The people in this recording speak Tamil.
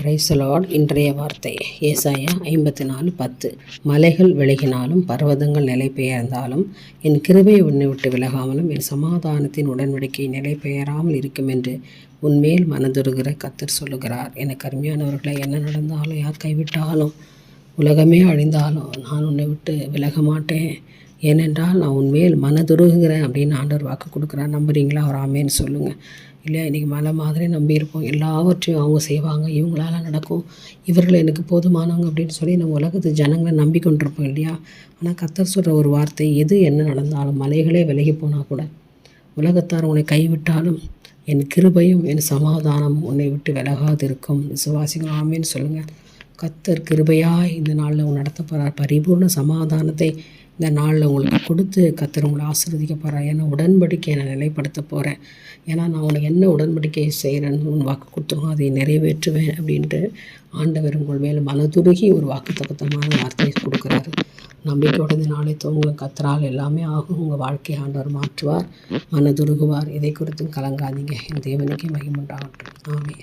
பிரைசலாட் இன்றைய வார்த்தை ஏசாயா ஐம்பத்தி நாலு பத்து. மலைகள் விலகினாலும் பர்வதங்கள் நிலை பெயர்ந்தாலும் என் கிருபை உன்னை விட்டு விலகாமலும் என் சமாதானத்தின் உடன்படிக்கை நிலை பெயராமல் இருக்கும் என்று உன்மேல் மனதுருகிற கத்தர் சொல்லுகிறார். எனக்கு அருமையானவர்களை என்ன நடந்தாலும் யார் கைவிட்டாலும் உலகமே அழிந்தாலும் நான் உன்னை விட்டு விலக மாட்டேன். ஏனென்றால் நான் உன்மேல் மனதுருகுகிறேன் அப்படின்னு ஆண்டவர் வாக்கு கொடுக்குறேன் நம்புறீங்களா? அவர் ஆமேன்னு சொல்லுங்கள் இல்லையா? இன்றைக்கி மலை மாதிரி நம்பியிருப்போம் எல்லாவற்றையும் அவங்க செய்வாங்க. இவங்களால நடக்கும். இவர்கள் எனக்கு போதுமானவங்க அப்படின்னு சொல்லி நம்ம உலகத்து ஜனங்களை நம்பிக்கொண்டிருப்போம் இல்லையா? ஆனால் கத்தர் சொல்கிற ஒரு வார்த்தை எது என்ன நடந்தாலும் மலைகளே விலகி போனால் கூட உலகத்தார் உன்னை கைவிட்டாலும் என் கிருபையும் என் சமாதானம் உன்னை விட்டு விலகாது இருக்கும் விசுவாசிகள் ஆமேன்னு சொல்லுங்கள் கத்தர் கிருபையாய் இந்த நாளில் உன் நடத்த போகிறார் பரிபூர்ண சமாதானத்தை இந்த நாளில் உங்களுக்கு கொடுத்து கத்தர் உங்களை ஆசீர்வதிக்க போகிறேன் ஏன்னா உடன்படிக்கையை நான் நிலைப்படுத்த போகிறேன் ஏன்னா நான் உனக்கு என்ன உடன்படிக்கை செய்கிறேன்னு உன் வாக்கு கொடுத்துருவோம் அதை நிறைவேற்றுவேன் அப்படின்ட்டு ஆண்டவர் உங்கள் மேலே மனதுருகி ஒரு வாக்கு தகுத்தமான வார்த்தையை கொடுக்குறாரு. நம்பிக்கையோட இந்த நாளை தோங்க கத்தரால் எல்லாமே ஆகும். உங்கள் வாழ்க்கையை ஆண்டவர் மாற்றுவார் மனதுருகுவார். இதை குறித்தும் கலங்காதீங்க. என் தேவனுக்கே மகிமுண்டாகட்டும் ஆமே